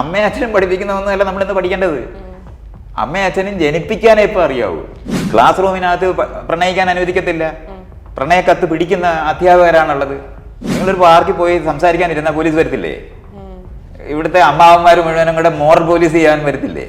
അമ്മയും അച്ഛനും നമ്മൾ നമ്മളിന്ന് പഠിക്കേണ്ടത്. അമ്മയും അച്ഛനും ജനിപ്പിക്കാനേ ഇപ്പൊ അറിയാവൂ. ക്ലാസ് റൂമിനകത്ത് പ്രണയിക്കാൻ അനുവദിക്കത്തില്ല. പ്രണയക്കത്ത് പിടിക്കുന്ന അധ്യാപകരാണുള്ളത്. നിങ്ങളൊരു പാർക്കിൽ പോയി സംസാരിക്കാനിരുന്ന പോലീസ് വരത്തില്ലേ? ഇവിടുത്തെ അമ്മാവന്മാർ മുഴുവനും കൂടെ മോറൽ പോലീസ് ചെയ്യാൻ വരത്തില്ലേ?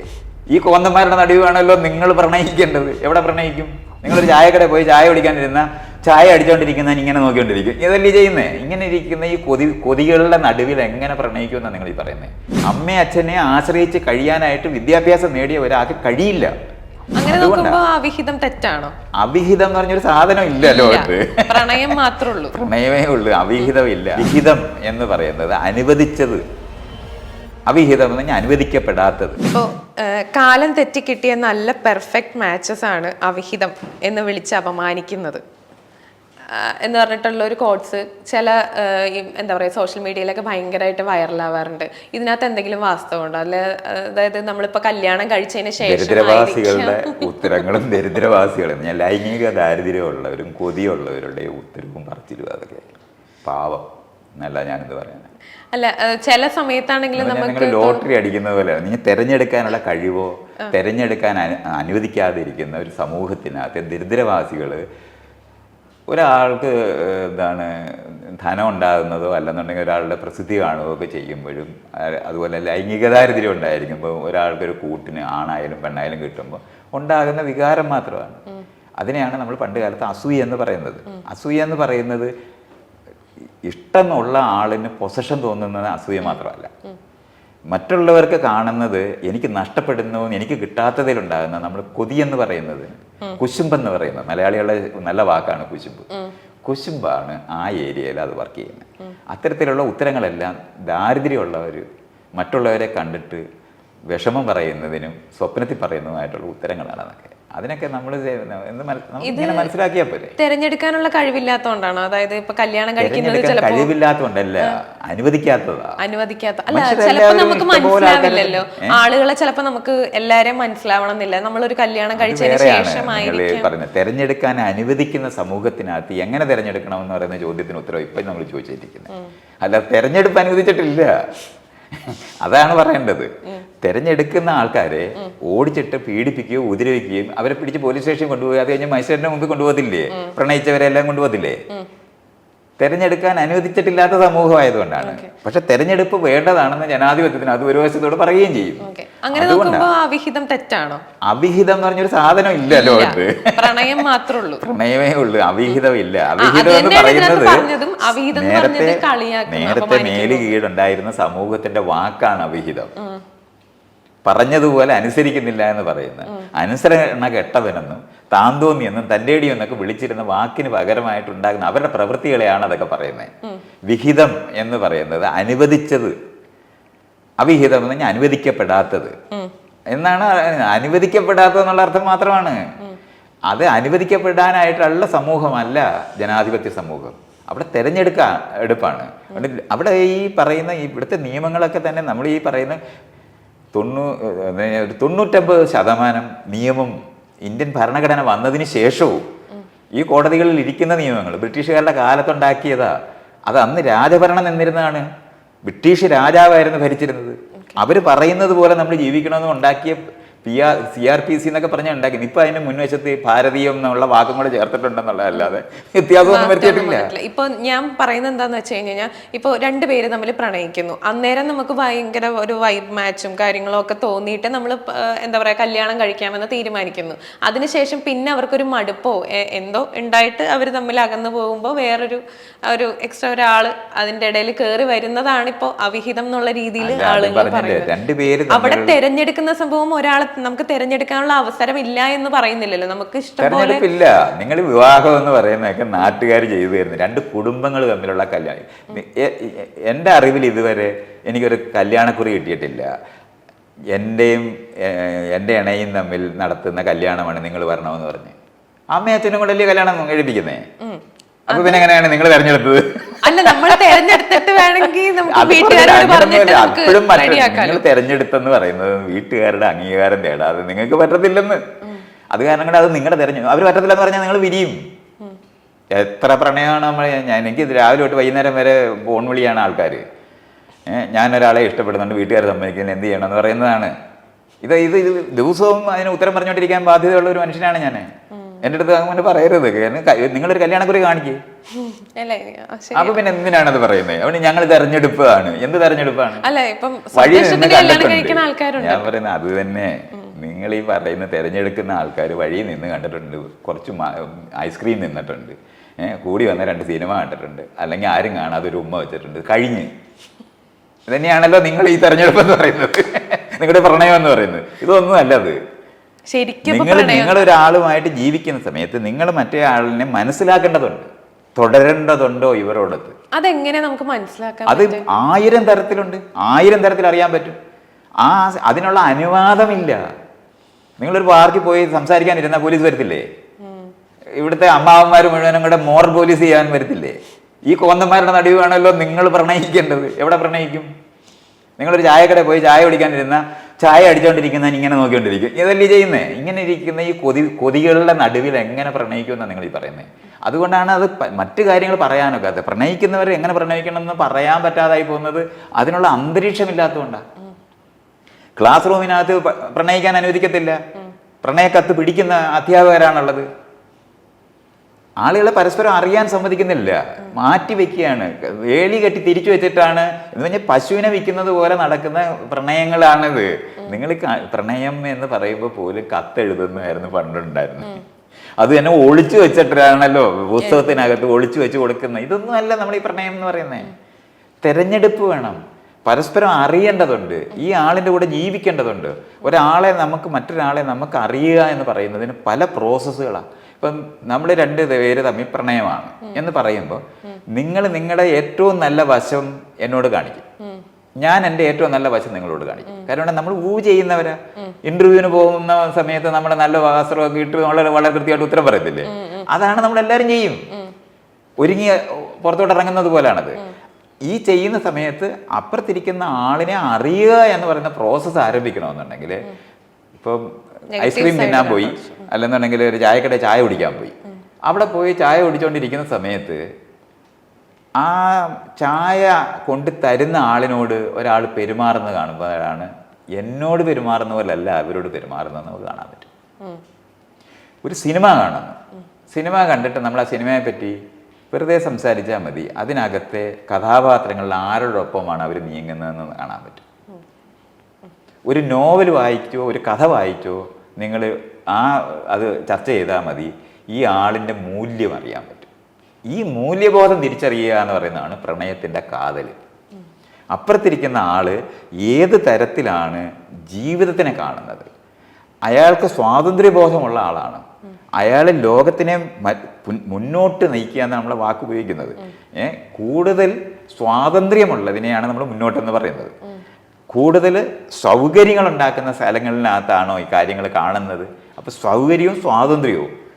ഈ കോന്തന്മാരുടെ നടുവാണല്ലോ നിങ്ങൾ പ്രണയിക്കേണ്ടത്. എവിടെ പ്രണയിക്കും? നിങ്ങളൊരു ചായക്കടയിൽ പോയി ചായ കുടിക്കാനിരുന്ന ചായ അടിച്ചുകൊണ്ടിരിക്കുന്ന ഇങ്ങനെ നോക്കിക്കൊണ്ടിരിക്കും. ഇതല്ലേ ചെയ്യുന്നേ? ഇങ്ങനെ ഇരിക്കുന്ന ഈ കൊതി കൊതികളുടെ നടുവിൽ എങ്ങനെ പ്രണയിക്കുമെന്നാണ് നിങ്ങൾ ഈ പറയുന്നത് അമ്മയെ അച്ഛനെ ആശ്രയിച്ച് കഴിയാനായിട്ട് വിദ്യാഭ്യാസം നേടിയ ഒരാൾക്ക് കഴിയില്ല. അങ്ങനെ. നോക്കുമ്പോ അവിഹിതം തെറ്റാണോ? അവിഹിതം എന്ന് പറഞ്ഞൊരു സാധനം ഇല്ല ഇല്ല. പ്രണയം മാത്രമേ ഉള്ളൂ പ്രണയമേ ഉള്ളൂ. അവിഹിതമില്ല വിഹിതം എന്ന് പറയുന്നത് അനുവദിച്ചത്. അവിഹിതം എന്ന് പറഞ്ഞാൽ അനുവദിക്കപ്പെടാത്തത്. ഇപ്പോ കാലം തെറ്റി കിട്ടിയ നല്ല പെർഫെക്റ്റ് മാച്ചസ് ആണ് അവിഹിതം എന്ന് വിളിച്ച് അപമാനിക്കുന്നത്. എന്ന് പറഞ്ഞിട്ടുള്ള ഒരു കോഡ്സ് ചില എന്താ പറയുക സോഷ്യൽ മീഡിയയിലൊക്കെ ഭയങ്കരമായിട്ട് വൈറലാവാറുണ്ട് ഇതിനകത്ത് എന്തെങ്കിലും വാസ്തവമുണ്ടോ അല്ലെ അതായത് നമ്മളിപ്പോ കല്യാണം കഴിച്ചതിന് ശേഷം ദരിദ്രവാസികളുടെ ഉത്തരങ്ങളും ദരിദ്രവാസികളും. ഞാൻ ലൈംഗിക ദാരിദ്ര്യമുള്ളവരും കൊതിയുള്ളവരുടെ ഉത്തരവും പറച്ചിലും അതൊക്കെ. പാവം. എന്നല്ല ഞാനിത് പറയുന്നത് അല്ല ചില സമയത്താണെങ്കിലും നിങ്ങൾ നമുക്ക് ലോട്ടറി അടിക്കുന്നത് പോലെ നിങ്ങൾ തിരഞ്ഞെടുക്കാനുള്ള കഴിവോ തിരഞ്ഞെടുക്കാൻ അനുവദിക്കാതിരിക്കുന്ന ഒരു സമൂഹത്തിനകത്ത് ദരിദ്രവാസികൾ ഒരാൾക്ക് എന്താണ് ധനം ഉണ്ടാകുന്നതോ അല്ലെന്നുണ്ടെങ്കിൽ ഒരാളുടെ പ്രസിദ്ധി കാണുകയോ ഒക്കെ ചെയ്യുമ്പോഴും അതുപോലെ ലൈംഗിക ദാരിദ്ര്യം ഉണ്ടായിരിക്കുമ്പോൾ ഒരാൾക്കൊരു കൂട്ടിന് ആണായാലും പെണ്ണായാലും കിട്ടുമ്പോൾ ഉണ്ടാകുന്ന വികാരം മാത്രമാണ്. അതിനെയാണ് നമ്മൾ പണ്ട് കാലത്ത് അസൂയ എന്ന് പറയുന്നത്. അസൂയ എന്ന് പറയുന്നത് ഇഷ്ടമുള്ള ആളിന് പൊസഷൻ തോന്നുന്നത് അസൂയ മാത്രമല്ല. മറ്റുള്ളവർക്ക് കാണുന്നത് എനിക്ക് നഷ്ടപ്പെടുന്നു എനിക്ക് കിട്ടാത്തതിലുണ്ടാകുന്ന നമ്മൾ കൊതി എന്ന് പറയുന്നത് കുശുമ്പ് എന്ന് പറയുന്നത്. മലയാളികളുടെ നല്ല വാക്കാണ് കുശുമ്പ്. കുശുമ്പാണ് ആ ഏരിയയിൽ അത് വർക്ക് ചെയ്യുന്നത്. അത്തരത്തിലുള്ള ഉത്തരങ്ങളെല്ലാം ദാരിദ്ര്യമുള്ളവർ മറ്റുള്ളവരെ കണ്ടിട്ട് വിഷമം പറയുന്നതിനും സ്വപ്നത്തിൽ പറയുന്നതുമായിട്ടുള്ള ഉത്തരങ്ങളാണ് അതൊക്കെ. അതിനൊക്കെ നമ്മൾ മനസ്സിലാക്കിയപ്പോ മനസ്സിലാക്കിയാൽ പോരെ. തിരഞ്ഞെടുക്കാനുള്ള കഴിവില്ലാത്തതുകൊണ്ടാണോ അതായത് ഇപ്പൊ കല്യാണം കഴിക്കുന്നത് കഴിവില്ലാത്തോണ്ടല്ല കഴിവില്ലാത്തതുകൊണ്ടല്ല അനുവദിക്കാത്തതാ. അനുവദിക്കാത്ത അല്ല ചിലപ്പോ നമുക്ക് മനസ്സിലാവില്ലല്ലോ. ആളുകളെ ചിലപ്പോ നമുക്ക് എല്ലാരെയും മനസ്സിലാവണം എന്നില്ല നമ്മളൊരു കല്യാണം കഴിച്ചതിന് ശേഷമായിരിക്കും. തെരഞ്ഞെടുക്കാൻ അനുവദിക്കുന്ന സമൂഹത്തിനകത്ത് എങ്ങനെ തെരഞ്ഞെടുക്കണം എന്ന് പറയുന്ന ചോദ്യത്തിന് ഉത്തരവ് ഇപ്പൊ നമ്മൾ ചോദിച്ചിരിക്കുന്നത്. അല്ല തെരഞ്ഞെടുപ്പ് അനുവദിച്ചിട്ടില്ല. അതാണ് പറയേണ്ടത്. തെരഞ്ഞെടുക്കുന്ന ആൾക്കാരെ ഓടിച്ചിട്ട് പീഡിപ്പിക്കുകയോ ഉപദ്രവിക്കുകയും അവരെ പിടിച്ച് പോലീസ് സ്റ്റേഷൻ കൊണ്ടുപോയി അത് കഴിഞ്ഞ് മജിസ്ട്രേറ്റിന്റെ മുമ്പിൽ കൊണ്ടുപോകത്തില്ലേ? പ്രണയിച്ചവരെല്ലാം കൊണ്ടുപോകത്തില്ലേ? തെരഞ്ഞെടുക്കാൻ അനുവദിച്ചിട്ടില്ലാത്ത സമൂഹമായതുകൊണ്ടാണ്. പക്ഷെ തെരഞ്ഞെടുപ്പ് വേണ്ടതാണെന്ന് ജനാധിപത്യത്തിന് അത് ഒരു വശത്തോട് പറയുകയും ചെയ്യും. അങ്ങനെ അവിഹിതം തെറ്റാണോ? അവിഹിതം എന്ന് പറഞ്ഞൊരു സാധനം ഇല്ലല്ലോ അത് പ്രണയം മാത്രമേ പ്രണയമേ ഉള്ളൂ. അവിഹിതം ഇല്ല. അവിഹിതം എന്ന് പറയുന്നത് നേരത്തെ നേരത്തെ മേലുകീടുണ്ടായിരുന്ന സമൂഹത്തിന്റെ വാക്കാണ് അവിഹിതം. പറഞ്ഞതുപോലെ അനുസരിക്കുന്നില്ല എന്ന് പറയുന്നത്. അനുസരണ കെട്ടവനെന്നും താന്തോന്നിയെന്നും തന്റെടി എന്നൊക്കെ വിളിച്ചിരുന്ന വാക്കിന് പകരമായിട്ടുണ്ടാകുന്ന അവരുടെ പ്രവൃത്തികളെയാണ് അതൊക്കെ പറയുന്നത്. വിഹിതം എന്ന് പറയുന്നത് അനുവദിച്ചത്. അവിഹിതം എന്ന് പറഞ്ഞാൽ അനുവദിക്കപ്പെടാത്തത്. എന്നാണ് അനുവദിക്കപ്പെടാത്തത് എന്നുള്ള അർത്ഥം മാത്രമാണ്. അത് അനുവദിക്കപ്പെടാനായിട്ടുള്ള സമൂഹമല്ല ജനാധിപത്യ സമൂഹം. അവിടെ തെരഞ്ഞെടുക്കാൻ എടുപ്പാണ്. അവിടെ ഈ പറയുന്ന ഇവിടുത്തെ നിയമങ്ങളൊക്കെ തന്നെ നമ്മൾ ഈ പറയുന്ന തൊണ്ണൂ ഒരു തൊണ്ണൂറ്റമ്പത് ശതമാനം നിയമം ഇന്ത്യൻ ഭരണഘടന വന്നതിന് ശേഷവും ഈ കോടതികളിൽ ഇരിക്കുന്ന നിയമങ്ങൾ ബ്രിട്ടീഷുകാരുടെ കാലത്തുണ്ടാക്കിയതാ. അത് അന്ന് രാജഭരണം നിന്നിരുന്നതാണ്. ബ്രിട്ടീഷ് രാജാവായിരുന്നു ഭരിച്ചിരുന്നത്. അവർ പറയുന്നത് പോലെ നമ്മൾ ജീവിക്കണമെന്ന് ഉണ്ടാക്കിയ P R C R P C എന്നൊക്കെ പറഞ്ഞാൽ ഉണ്ടാക്കി. ഇപ്പൊ അതിന്റെ മുൻവശത്ത് ഭാരതീയം എന്നുള്ള വാക്കും കൂടെ ചേർത്തിട്ടുണ്ടെന്നുള്ളതല്ലാതെ വ്യത്യാസമൊന്നും വരുത്തിയിട്ടില്ല. ഇപ്പൊ ഞാൻ പറയുന്നത് എന്താന്ന് വെച്ച് കഴിഞ്ഞാൽ ഇപ്പൊ രണ്ടുപേര് തമ്മിൽ പ്രണയിക്കുന്നു. അന്നേരം നമുക്ക് ഭയങ്കര ഒരു വൈബ് മാച്ചും കാര്യങ്ങളും ഒക്കെ തോന്നിയിട്ട് നമ്മൾ എന്താ പറയാ കല്യാണം കഴിക്കാമെന്ന് തീരുമാനിക്കുന്നു. അതിനുശേഷം പിന്നെ അവർക്കൊരു മടുപ്പോ എന്തോ ഉണ്ടായിട്ട് അവർ തമ്മിൽ അകന്നു പോകുമ്പോൾ വേറൊരു ഒരു എക്സ്ട്രാ ഒരാൾ അതിന്റെ ഇടയിൽ കയറി വരുന്നതാണ് ഇപ്പോ അവിഹിതം എന്നുള്ള രീതിയിൽ ആളുകൾ പറയുന്നത്. അവിടെ തെരഞ്ഞെടുക്കുന്ന സംഭവം ഒരാളെ നമുക്ക് തിരഞ്ഞെടുക്കാനുള്ള അവസരം ഇല്ല എന്ന് പറയുന്നില്ലല്ലോ. നമുക്ക് ഇഷ്ടം നിങ്ങൾ വിവാഹം എന്ന് പറയുന്നതൊക്കെ നാട്ടുകാർ ചെയ്തു തരുന്നു. രണ്ട് കുടുംബങ്ങൾ തമ്മിലുള്ള കല്യാണം. എന്റെ അറിവിൽ ഇതുവരെ എനിക്കൊരു കല്യാണക്കുറി കിട്ടിയിട്ടില്ല. എന്റെയും എന്റെ ഇണയും തമ്മിൽ നടത്തുന്ന കല്യാണമാണ് നിങ്ങൾ വരണമെന്ന് പറഞ്ഞ്. അമ്മയും അച്ഛനും കൂടെ അല്ലേ കല്യാണം എഴുതിപ്പിക്കുന്നേ അപ്പൊ പിന്നെ എങ്ങനെയാണ് നിങ്ങൾ തെരഞ്ഞെടുത്തത് അല്ല നമ്മൾ തെരഞ്ഞെടുത്തിട്ട് വേണമെങ്കിൽ നമുക്ക് അത് വീട്ടുകാരോട് പറഞ്ഞില്ല, പറഞ്ഞിട്ട് അങ്ങനെയൊന്നുമില്ല. നമുക്ക് അപ്പോഴും നിങ്ങൾ തെരഞ്ഞെടുത്തെന്ന് പറയുന്നത് വീട്ടുകാരുടെ അംഗീകാരം തേടാതെ നിങ്ങൾക്ക് പറ്റത്തില്ലെന്ന്. അത് കാരണം കൂടെ അത് നിങ്ങളുടെ തെരഞ്ഞു അവർ പറ്റത്തില്ലെന്ന് പറഞ്ഞാൽ നിങ്ങൾ വിരിയും. എത്ര പ്രണയമാണ് നമ്മൾ ഞാൻ എനിക്ക് രാവിലെ തൊട്ട് വൈകുന്നേരം വരെ ഫോൺ വിളിയാണ് ആൾക്കാർ ഞാനൊരാളെ ഇഷ്ടപ്പെടുന്നുണ്ട് വീട്ടുകാർ സമ്മതിക്കുന്നത് എന്ത് ചെയ്യണം എന്ന് പറയുന്നതാണ്. ഇത് ഇത് ഇത് ദിവസവും അതിന് ഉത്തരം പറഞ്ഞുകൊണ്ടിരിക്കാൻ ബാധ്യതയുള്ള ഒരു മനുഷ്യനാണ് ഞാൻ എന്റെ അടുത്ത് അങ്ങനെ പറയരുത്. കാരണം നിങ്ങളൊരു കല്യാണക്കുറി കാണിക്കേ. അപ്പൊ പിന്നെ എന്തിനാണ് അത് പറയുന്നത് അവന് ഞങ്ങൾ തെരഞ്ഞെടുപ്പാണ് എന്ത് തെരഞ്ഞെടുപ്പാണ് വഴി ഞാൻ പറയുന്നത് അത് തന്നെ. നിങ്ങൾ ഈ പറയുന്ന തിരഞ്ഞെടുക്കുന്ന ആൾക്കാർ വഴി നിന്ന് കണ്ടിട്ടുണ്ട്. കുറച്ച് ഐസ്ക്രീം നിന്നിട്ടുണ്ട്. ഏഹ് കൂടി വന്ന രണ്ട് സിനിമ കണ്ടിട്ടുണ്ട്. അല്ലെങ്കിൽ ആരും കാണാതെ ഒരു ഉമ്മ വെച്ചിട്ടുണ്ട്. കഴിഞ്ഞ്. ഇതന്നെയാണല്ലോ തന്നെയാണല്ലോ നിങ്ങൾ ഈ തെരഞ്ഞെടുപ്പ് എന്ന് പറയുന്നത്. നിങ്ങളുടെ പ്രണയം എന്ന് പറയുന്നത്. ഇതൊന്നും അല്ല അത്. ശരിക്കും നിങ്ങൾ നിങ്ങൾ ഒരാളുമായിട്ട് ജീവിക്കുന്ന സമയത്ത് നിങ്ങൾ മറ്റേ ആളിനെ മനസ്സിലാക്കേണ്ടതുണ്ട്. തുടരേണ്ടതുണ്ടോ ഇവരോടത്ത്? അതെങ്ങനെ നമുക്ക് മനസ്സിലാക്കാം അത് ആയിരം തരത്തിലുണ്ട്. ആയിരം തരത്തിൽ അറിയാൻ പറ്റും. ആ അതിനുള്ള അനുവാദമില്ല. നിങ്ങളൊരു പാർക്കിൽ പോയി സംസാരിക്കാനിരുന്ന പോലീസ് വരത്തില്ലേ? ഇവിടുത്തെ അമ്മാവന്മാർ മുഴുവനും കൂടെ മോർ പോലീസ് ചെയ്യാൻ വരത്തില്ലേ? ഈ കോന്തന്മാരുടെ നടുവ് വേണമല്ലോ നിങ്ങൾ പ്രണയിക്കേണ്ടത്. എവിടെ പ്രണയിക്കും? നിങ്ങളൊരു ചായക്കടയിൽ പോയി ചായ കുടിക്കാനിരുന്ന ചായ അടിച്ചുകൊണ്ടിരിക്കുന്ന ഇങ്ങനെ നോക്കിക്കൊണ്ടിരിക്കും. ഇതല്ലേ ചെയ്യുന്നത് ഇങ്ങനെ ഇരിക്കുന്ന ഈ കൊതി കൊതികളുടെ നടുവിൽ എങ്ങനെ പ്രണയിക്കുമെന്നാണ് നിങ്ങൾ ഈ പറയുന്നത് അതുകൊണ്ടാണ് അത് മറ്റു കാര്യങ്ങൾ പറയാനൊക്കാത്തത് പ്രണയിക്കുന്നവർ എങ്ങനെ പ്രണയിക്കണം എന്ന് പറയാൻ പറ്റാതായി പോകുന്നത് അതിനുള്ള അന്തരീക്ഷമില്ലാത്തതുകൊണ്ടാണ് ക്ലാസ് റൂമിനകത്ത് പ്രണയിക്കാൻ അനുവദിക്കത്തില്ല. പ്രണയക്കത്ത് പിടിക്കുന്ന അധ്യാപകരാണുള്ളത്. ആളുകളെ പരസ്പരം അറിയാൻ സമ്മതിക്കുന്നില്ല. മാറ്റി വെക്കുകയാണ്. വേലി കെട്ടി തിരിച്ചു വെച്ചിട്ടാണ്. എന്ന് പറഞ്ഞാൽ പശുവിനെ വിൽക്കുന്നത് പോലെ നടക്കുന്ന പ്രണയങ്ങളാണിത്. നിങ്ങൾ പ്രണയം എന്ന് പറയുമ്പോൾ പോലും കത്തെഴുതുന്നതായിരുന്നു പണ്ടുണ്ടായിരുന്നു. അത് തന്നെ ഒളിച്ചു വെച്ചിട്ടാണല്ലോ പുസ്തകത്തിനകത്ത് ഒളിച്ചു വെച്ച് കൊടുക്കുന്നത്. ഇതൊന്നും അല്ല നമ്മൾ ഈ പ്രണയം എന്ന് പറയുന്നത് തെരഞ്ഞെടുപ്പ് വേണം. പരസ്പരം അറിയേണ്ടതുണ്ട്. ഈ ആളിന്റെ കൂടെ ജീവിക്കേണ്ടതുണ്ട്. ഒരാളെ നമുക്ക് മറ്റൊരാളെ നമുക്ക് അറിയുക എന്ന് പറയുന്നതിന് പല പ്രോസസ്സുകളാണ് ഇപ്പം നമ്മൾ രണ്ട് പേര് തമ്മിൽ പ്രണയമാണ് എന്ന് പറയുമ്പോൾ നിങ്ങൾ നിങ്ങളുടെ ഏറ്റവും നല്ല വശം എന്നോട് കാണിക്കും. ഞാൻ എന്റെ ഏറ്റവും നല്ല വശം നിങ്ങളോട് കാണിക്കും. കാരണം നമ്മൾ ഊ ചെയ്യുന്നവരാ. ഇന്റർവ്യൂവിന് പോകുന്ന സമയത്ത് നമ്മുടെ നല്ല വസ്ത്രമൊക്കെ ഇട്ട് വളരെ വളരെ കൃത്യമായിട്ട് ഉത്തരം പറയത്തില്ലേ? അതാണ് നമ്മൾ എല്ലാവരും ചെയ്യും ഒരുങ്ങി പുറത്തോട്ട് ഇറങ്ങുന്നത് പോലാണത് ഈ ചെയ്യുന്ന സമയത്ത് അപ്പുറത്തിരിക്കുന്ന ആളിനെ അറിയുക എന്ന് പറയുന്ന പ്രോസസ്സ് ആരംഭിക്കണമെന്നുണ്ടെങ്കിൽ ഇപ്പം ഐസ്ക്രീം തിന്നാൻ പോയി. അല്ലെന്നുണ്ടെങ്കിൽ ഒരു ചായക്കടയിൽ ചായ കുടിക്കാൻ പോയി. അവിടെ പോയി ചായ കുടിച്ചുകൊണ്ടിരിക്കുന്ന സമയത്ത് ആ ചായ കൊണ്ട് തരുന്ന ആളിനോട് ഒരാൾ പെരുമാറുന്നത് കാണുമ്പോഴാണ് എന്നോട് പെരുമാറുന്ന പോലല്ല അവരോട് പെരുമാറുന്നത് നമുക്ക് കാണാൻ പറ്റും. ഒരു സിനിമ കാണുന്നു സിനിമ കണ്ടിട്ട് നമ്മൾ ആ സിനിമയെ പറ്റി വെറുതെ സംസാരിച്ചാൽ മതി. അതിനകത്തെ കഥാപാത്രങ്ങളിൽ ആരോടൊപ്പമാണ് അവർ നീങ്ങുന്നതെന്ന് കാണാൻ പറ്റും. ഒരു നോവൽ വായിച്ചോ ഒരു കഥ വായിച്ചോ നിങ്ങൾ ആ അത് ചർച്ച ചെയ്താൽ മതി. ഈ ആളിന്റെ മൂല്യം അറിയാൻ പറ്റും. ഈ മൂല്യബോധം തിരിച്ചറിയുക എന്ന് പറയുന്നതാണ് പ്രണയത്തിന്റെ കാതൽ. അപ്പുറത്തിരിക്കുന്ന ആൾ ഏത് തരത്തിലാണ് ജീവിതത്തിനെ കാണുന്നത്? അയാൾക്ക് സ്വാതന്ത്ര്യബോധമുള്ള ആളാണ്. അയാൾ ലോകത്തിനെ മുന്നോട്ട് നയിക്കുക എന്നാണ് നമ്മൾ വാക്ക് ഉപയോഗിക്കുന്നത് കൂടുതൽ സ്വാതന്ത്ര്യമുള്ളതിനെയാണ് നമ്മൾ മുന്നോട്ടെന്ന് പറയുന്നത്. കൂടുതൽ സൗകര്യങ്ങൾ ഉണ്ടാക്കുന്ന സ്ഥലങ്ങളിനകത്താണോ ഈ കാര്യങ്ങൾ കാണുന്നത്? അപ്പോൾ സൗകര്യവും സ്വാതന്ത്ര്യവും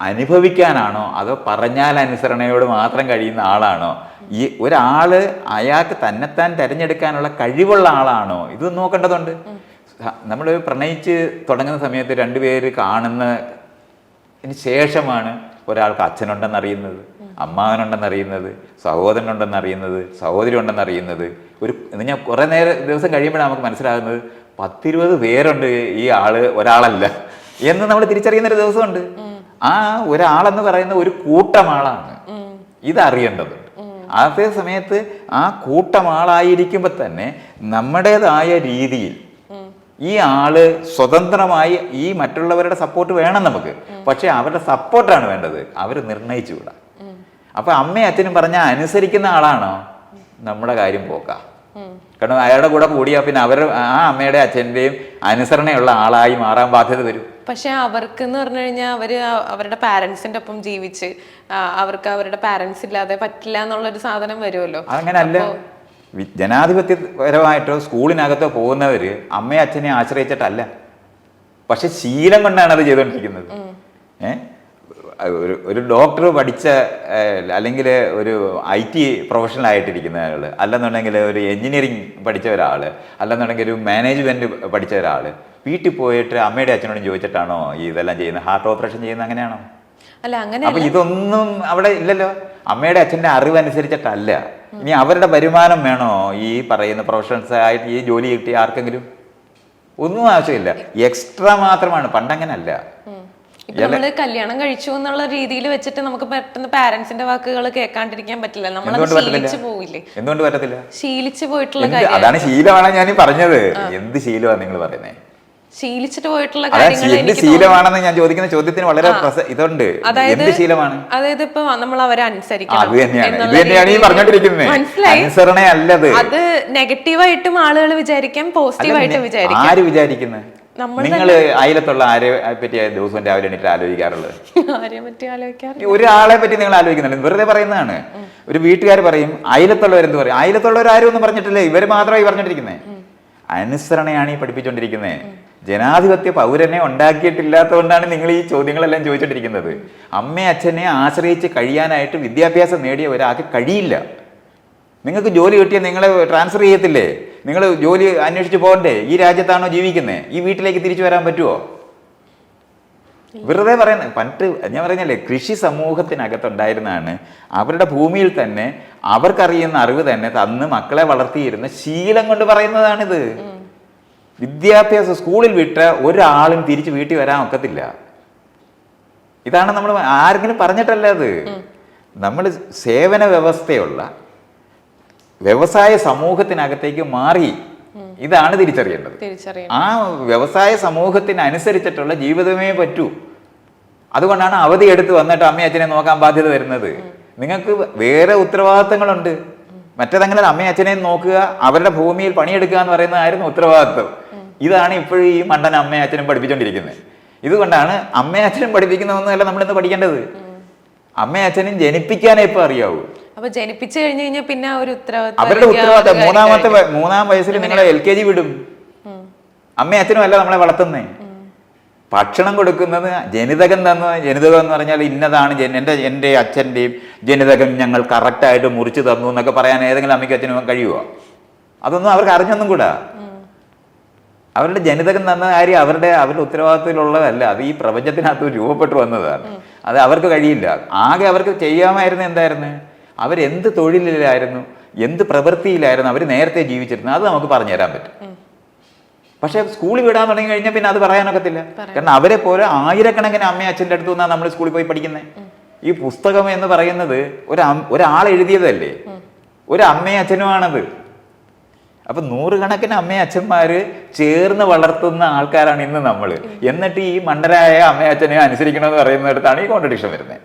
അനുഭവിക്കാനാണോ അതോ പറഞ്ഞാൽ അനുസരണയോട് മാത്രം കഴിയുന്ന ആളാണോ? ഈ ഒരാൾ അയാൾക്ക് തന്നെത്താൻ തിരഞ്ഞെടുക്കാനുള്ള കഴിവുള്ള ആളാണോ? ഇത് നോക്കേണ്ടതുണ്ട്. നമ്മൾ പ്രണയിച്ച് തുടങ്ങുന്ന സമയത്ത് രണ്ടുപേര് കാണുന്ന ശേഷമാണ് ഒരാൾക്ക് അച്ഛനുണ്ടെന്നറിയുന്നത് അമ്മാവനുണ്ടെന്നറിയുന്നത് സഹോദരനുണ്ടെന്നറിയുന്നത് സഹോദരി ഉണ്ടെന്ന് അറിയുന്നത് ഒരു എന്ന് ഞാൻ കുറേ നേരം ദിവസം കഴിയുമ്പോഴാണ് നമുക്ക് മനസ്സിലാകുന്നത് പത്തിരുപത് പേരുണ്ട് ഈ ആൾ ഒരാളല്ല എന്ന് നമ്മൾ തിരിച്ചറിയുന്ന ഒരു ദിവസമുണ്ട്. ആ ഒരാളെന്ന് പറയുന്ന ഒരു കൂട്ടമാളാണ്. ആളാണ് ഇതറിയേണ്ടതുണ്ട് അതേ സമയത്ത് ആ കൂട്ടം ആളായിരിക്കുമ്പോൾ തന്നെ നമ്മുടേതായ രീതിയിൽ ഈ ആൾ സ്വതന്ത്രമായി ഈ മറ്റുള്ളവരുടെ സപ്പോർട്ട് വേണം നമുക്ക്. പക്ഷെ അവരുടെ സപ്പോർട്ടാണ് വേണ്ടത്. അവർ നിർണയിച്ചു വിടാം അപ്പൊ അമ്മയും അച്ഛനും പറഞ്ഞാൽ അനുസരിക്കുന്ന ആളാണോ? നമ്മുടെ കാര്യം പോക്കാം. കാരണം അയാളുടെ കൂടെ കൂടിയാൽ പിന്നെ അവർ ആ അമ്മയുടെ അച്ഛന്റെയും അനുസരണയുള്ള ആളായി മാറാൻ ബാധ്യത വരും. പക്ഷെ അവർക്ക് എന്ന് പറഞ്ഞു കഴിഞ്ഞാൽ അവർ അവരുടെ പാരന്റ്സിന്റെ ഒപ്പം ജീവിച്ച് അവർക്ക് അവരുടെ പാരന്റ്സ് ഇല്ലാതെ പറ്റില്ല എന്നുള്ളൊരു സാധനം വരുമല്ലോ. അങ്ങനല്ല ജനാധിപത്യപരമായിട്ടോ സ്കൂളിനകത്തോ പോകുന്നവര് അമ്മയെ അച്ഛനെ ആശ്രയിച്ചിട്ടല്ല. പക്ഷെ ശീലം കൊണ്ടാണ് അത് ചെയ്തുകൊണ്ടിരിക്കുന്നത് ഏ? ഒരു ഒരു ഡോക്ടർ പഠിച്ച അല്ലെങ്കിൽ ഒരു ഐ ടി പ്രൊഫഷണൽ ആയിട്ടിരിക്കുന്ന ആൾ അല്ലെന്നുണ്ടെങ്കിൽ ഒരു എഞ്ചിനീയറിംഗ് പഠിച്ച ഒരാൾ അല്ലെന്നുണ്ടെങ്കിൽ ഒരു മാനേജ്മെന്റ് പഠിച്ച ഒരാൾ വീട്ടിൽ പോയിട്ട് അമ്മയുടെ അച്ഛനോടും ചോദിച്ചിട്ടാണോ ഇതെല്ലാം ചെയ്യുന്നത്? ഹാർട്ട് ഓപ്പറേഷൻ ചെയ്യുന്നത് അങ്ങനെയാണോ? അല്ല അങ്ങനെ അപ്പൊ ഇതൊന്നും അവിടെ ഇല്ലല്ലോ. അമ്മയുടെ അച്ഛന്റെ അറിവ് അനുസരിച്ചിട്ടല്ല ഇനി അവരുടെ വരുമാനം വേണോ ഈ പറയുന്ന പ്രൊഫഷണൽസ് ആയിട്ട് ഈ ജോലി കിട്ടിയ ആർക്കെങ്കിലും? ഒന്നും ആവശ്യമില്ല. എക്സ്ട്രാ മാത്രമാണ്. പണ്ടങ്ങനല്ല. ഇപ്പൊ നമ്മൾ കല്യാണം കഴിച്ചു എന്നുള്ള രീതിയിൽ വെച്ചിട്ട് നമുക്ക് പെട്ടെന്ന് പാരന്റ്സിന്റെ വാക്കുകൾ കേൾക്കാണ്ടിരിക്കാൻ പറ്റില്ല. നമ്മൾ ശീലിച്ചു പോവില്ലേ? എന്തുകൊണ്ട് പറ്റത്തില്ല? ശീലിച്ചു പോയിട്ടുള്ള കാര്യം. അതാണ് ശീലമാണ് ഞാൻ പറഞ്ഞത്. എന്ത് ശീലമാണ് നിങ്ങൾ പറയുന്നത് ശീലിച്ചിട്ട് പോയിട്ടുള്ള കാര്യങ്ങൾ എന്ത് ശീലമാണെന്ന് ഞാൻ ചോദിക്കുന്ന ചോദ്യത്തിന് വളരെ ഇതുണ്ട്. അതായത് ശീലമാണ്? അതായത് ഇപ്പൊ നമ്മൾ അവരെ അനുസരിക്കണം മനസ്സിലായി? അത് നെഗറ്റീവായിട്ടും ആളുകൾ വിചാരിക്കാം പോസിറ്റീവായിട്ട് വിചാരിക്കാം. ആര് വിചാരിക്കുന്നത് നിങ്ങൾ അയലത്തുള്ള ആരെ പറ്റി ദിവസവും രാവിലെ എണീറ്റ് ആലോചിക്കാറുള്ളത്? ഒരാളെ പറ്റി നിങ്ങൾ ആലോചിക്കുന്നുണ്ട് വെറുതെ പറയുന്നതാണ്. ഒരു വീട്ടുകാർ പറയും അയലത്തുള്ളവരെന്ത് പറയും? അയലത്തുള്ളവർ ആരും ഒന്നും പറഞ്ഞിട്ടില്ലേ. ഇവർ മാത്രമായി പറഞ്ഞിട്ടിരിക്കുന്നത് അനുസരണയാണ് ഈ പഠിപ്പിച്ചുകൊണ്ടിരിക്കുന്നത് ജനാധിപത്യ പൗരനെ ഉണ്ടാക്കിയിട്ടില്ലാത്തതുകൊണ്ടാണ് നിങ്ങൾ ഈ ചോദ്യങ്ങളെല്ലാം ചോദിച്ചുകൊണ്ടിരിക്കുന്നത് അമ്മയെ അച്ഛനെ ആശ്രയിച്ച് കഴിയാനായിട്ട് വിദ്യാഭ്യാസം നേടിയ ഒരാൾക്ക് കഴിയില്ല. നിങ്ങൾക്ക് ജോലി കിട്ടിയാൽ നിങ്ങളെ ട്രാൻസ്ഫർ ചെയ്യത്തില്ലേ? നിങ്ങൾ ജോലി അന്വേഷിച്ച് പോകണ്ടേ? ഈ രാജ്യത്താണോ ജീവിക്കുന്നത് ഈ വീട്ടിലേക്ക് തിരിച്ചു വരാൻ പറ്റുമോ വെറുതെ പറയുന്നത് പണ്ട് ഞാൻ പറഞ്ഞല്ലേ കൃഷി സമൂഹത്തിനകത്തുണ്ടായിരുന്നാണ് അവരുടെ ഭൂമിയിൽ തന്നെ അവർക്കറിയുന്ന അറിവ് തന്നെ തന്ന് മക്കളെ വളർത്തിയിരുന്ന ശീലം കൊണ്ട് പറയുന്നതാണിത്. വിദ്യാഭ്യാസം സ്കൂളിൽ വിട്ട ഒരാളും തിരിച്ച് വീട്ടിൽ വരാൻ ഒക്കത്തില്ല. ഇതാണ് നമ്മൾ ആരെങ്കിലും പറഞ്ഞിട്ടല്ല അത്? നമ്മൾ സേവന വ്യവസ്ഥയുള്ള വ്യവസായ സമൂഹത്തിനകത്തേക്ക് മാറി ഇതാണ് തിരിച്ചറിയേണ്ടത്. തിരിച്ചറിയണം ആ വ്യവസായ സമൂഹത്തിനനുസരിച്ചിട്ടുള്ള ജീവിതമേ പറ്റൂ. അതുകൊണ്ടാണ് അവധി എടുത്ത് വന്നിട്ട് അമ്മയും അച്ഛനെ നോക്കാൻ ബാധ്യത വരുന്നത്. നിങ്ങൾക്ക് വേറെ ഉത്തരവാദിത്തങ്ങളുണ്ട്. മറ്റേതെങ്കിലും അമ്മയും അച്ഛനെ നോക്കുക അവരുടെ ഭൂമിയിൽ പണിയെടുക്കുക എന്ന് പറയുന്നതായിരുന്നു ഉത്തരവാദിത്വം ഇതാണ് ഇപ്പോഴും ഈ മണ്ടൻ അമ്മയും അച്ഛനും പഠിപ്പിച്ചുകൊണ്ടിരിക്കുന്നത് ഇതുകൊണ്ടാണ് അമ്മയും അച്ഛനും പഠിപ്പിക്കുന്നതൊന്നുമല്ല നമ്മളിന്ന് പഠിക്കേണ്ടത്. അമ്മയും അച്ഛനും ജനിപ്പിക്കാനേ ഇപ്പൊ അറിയാവൂ. അപ്പൊ ജനിപ്പിച്ചു കഴിഞ്ഞു കഴിഞ്ഞാൽ പിന്നെ ഒരു ഉത്തരവാദിത്വം അവരുടെ ഉത്തരവാദിത്തം മൂന്നാമത്തെ മൂന്നാം വയസ്സിൽ നിങ്ങളെ എൽ കെ ജി വിടും. അമ്മയും അച്ഛനും അല്ല നമ്മളെ വളർത്തുന്നേ. ഭക്ഷണം കൊടുക്കുന്നത് ജനിതകം തന്ന ജനിതകം എന്ന് പറഞ്ഞാൽ ഇന്നതാണ് എന്റെ എന്റെ അച്ഛന്റെയും അച്ഛന്റെയും ജനിതകം ഞങ്ങൾ കറക്റ്റായിട്ട് മുറിച്ച് തന്നു എന്നൊക്കെ പറയാൻ ഏതെങ്കിലും അമ്മയ്ക്കും അച്ഛനും കഴിയുമോ അതൊന്നും അവർക്ക് അറിഞ്ഞൊന്നും കൂടാ. അവരുടെ ജനിതകം തന്ന കാര്യം അവരുടെ അവരുടെ ഉത്തരവാദിത്തത്തിലുള്ളതല്ല അത് ഈ പ്രപഞ്ചത്തിനകത്ത് രൂപപ്പെട്ടു വന്നതാണ്. അത് അവർക്ക് കഴിയില്ല. ആകെ അവർക്ക് ചെയ്യാമായിരുന്നു എന്തായിരുന്നു? അവരെന്ത് തൊഴിലിലായിരുന്നു എന്ത് പ്രവൃത്തിയിലായിരുന്നു അവർ നേരത്തെ ജീവിച്ചിരുന്നത് അത് നമുക്ക് പറഞ്ഞു തരാൻ പറ്റും. പക്ഷേ സ്കൂളിൽ വിടാൻ തുടങ്ങി കഴിഞ്ഞാൽ പിന്നെ അത് പറയാനൊക്കത്തില്ല കാരണം അവരെ പോലെ ആയിരക്കണക്കിന് അമ്മയും അച്ഛന്റെ അടുത്ത് നിന്നാണ് നമ്മൾ സ്കൂളിൽ പോയി പഠിക്കുന്നത് ഈ പുസ്തകം എന്ന് പറയുന്നത് ഒരു ഒരാൾ എഴുതിയതല്ലേ? ഒരു അമ്മയും അച്ഛനുമാണത്. അപ്പൊ നൂറുകണക്കിന് അമ്മയും അച്ഛന്മാര് ചേർന്ന് വളർത്തുന്ന ആൾക്കാരാണ് ഇന്ന് നമ്മൾ എന്നിട്ട് ഈ മണ്ടരായ അമ്മയും അച്ഛനെയും അനുസരിക്കണമെന്ന് പറയുന്നിടത്താണ് ഈ കോൺട്രഡിക്ഷൻ വരുന്നത്